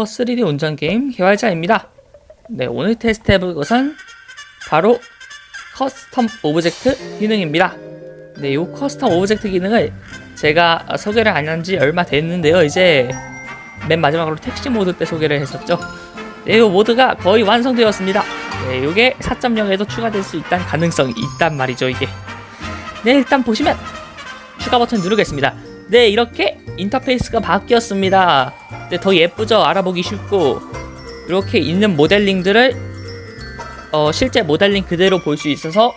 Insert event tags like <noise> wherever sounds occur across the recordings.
안녕하세요. 3D 운전 게임 개발자입니다. 네, 오늘 테스트 해볼 것은 바로 커스텀 오브젝트 기능입니다. 네, 이 커스텀 오브젝트 기능을 제가 소개를 안 한 지 얼마 됐는데요. 이제 맨 마지막으로 택시 모드 때 소개를 했었죠. 네, 이 모드가 거의 완성되었습니다. 네, 이게 4.0에도 추가될 수 있다는 가능성이 있단 말이죠, 이게. 네, 일단 보시면 추가 버튼 누르겠습니다. 네, 이렇게 인터페이스가 바뀌었습니다. 네, 더 예쁘죠? 알아보기 쉽고 이렇게 있는 모델링들을 어, 실제 모델링 그대로 볼 수 있어서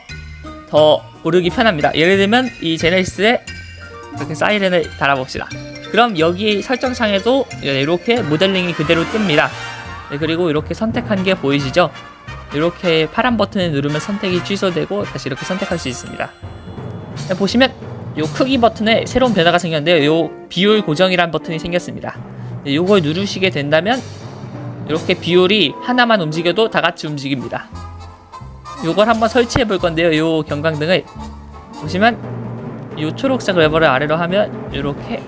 더 고르기 편합니다. 예를 들면 이 제네시스에 이렇게 사이렌을 달아봅시다. 그럼 여기 설정창에도 이렇게 모델링이 그대로 뜹니다. 네, 그리고 이렇게 선택한 게 보이시죠? 이렇게 파란 버튼을 누르면 선택이 취소되고 다시 이렇게 선택할 수 있습니다. 네, 보시면 요 크기 버튼에 새로운 변화가 생겼는데요. 요 비율 고정이란 버튼이 생겼습니다. 네, 요걸 누르시게 된다면 이렇게 비율이 하나만 움직여도 다 같이 움직입니다. 요걸 한번 설치해 볼 건데요. 요 경광등을 보시면 요 초록색 레버를 아래로 하면 이렇게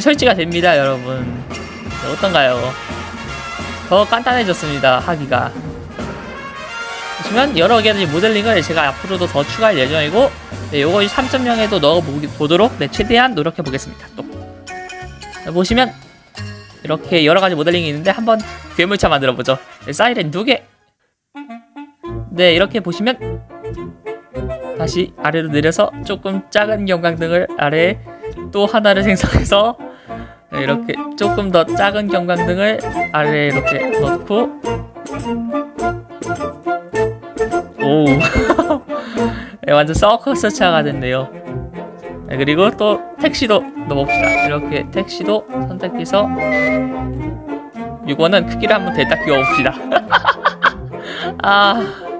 설치가 됩니다, 여러분. 네, 어떤가요? 더 간단해졌습니다, 하기가. 보시면 여러 개의 모델링을 제가 앞으로도 더 추가할 예정이고 네, 요거 3.0에도 넣어보도록 네, 최대한 노력해 보겠습니다. 또 네, 보시면 이렇게 여러 가지 모델링이 있는데 한번 괴물차 만들어 보죠. 네, 사이렌 두 개. 네, 이렇게 보시면 다시 아래로 내려서 조금 작은 경광등을 아래에 또 하나를 생성해서 네, 이렇게 조금 더 작은 경광등을 아래에 이렇게 넣고 오 네, 완전 서커스 차가 됐네요. 네, 그리고 또 택시도 넣어봅시다. 이렇게 택시도 선택해서 이거는 크기를 한번 대다 끼워봅시다. <laughs> 아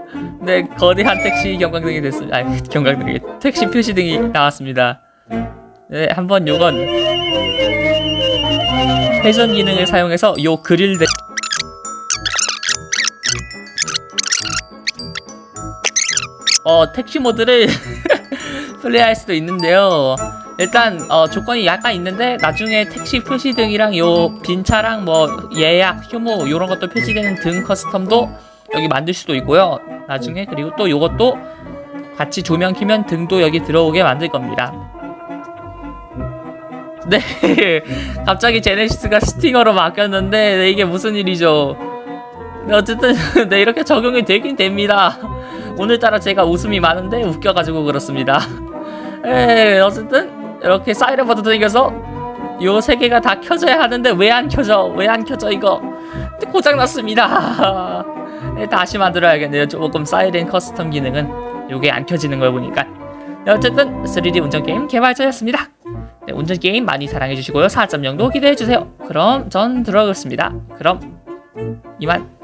네 거대한 택시 경광등이 됐습니다 아 경광등이 택시 표시등이 나왔습니다. 네 한번 요건 회전 기능을 사용해서 요 그릴 대 어 택시 모드를 <laughs> 플레이할 수도 있는데요. 일단 어, 조건이 약간 있는데 나중에 택시 표시등이랑 요 빈 차랑 뭐 예약, 휴무 이런 것도 표시되는 등 커스텀도 여기 만들 수도 있고요. 나중에 그리고 또 요것도 같이 조명 키면 등도 여기 들어오게 만들 겁니다. 네, <laughs> 갑자기 제네시스가 스팅어로 바뀌었는데 네, 이게 무슨 일이죠? 네, 어쨌든 <laughs> 네 이렇게 적용이 되긴 됩니다. 오늘따라 제가 웃음이 많은데 웃겨가지고 그렇습니다. 에 어쨌든 이렇게 사이렌 버튼 생겨서 요 세 개가 다 켜져야 하는데 왜 안 켜져? 왜 안 켜져 이거? <laughs> 고장 났습니다. 네, <laughs> 다시 만들어야겠네요. 조금 사이렌 커스텀 기능은 요게 안 켜지는 걸 보니까. 네, 어쨌든 3D 운전 게임 개발자였습니다. 네, 운전 게임 많이 사랑해 주시고요. 4.0도 기대해 주세요. 그럼 전 들어가겠습니다. 그럼 이만.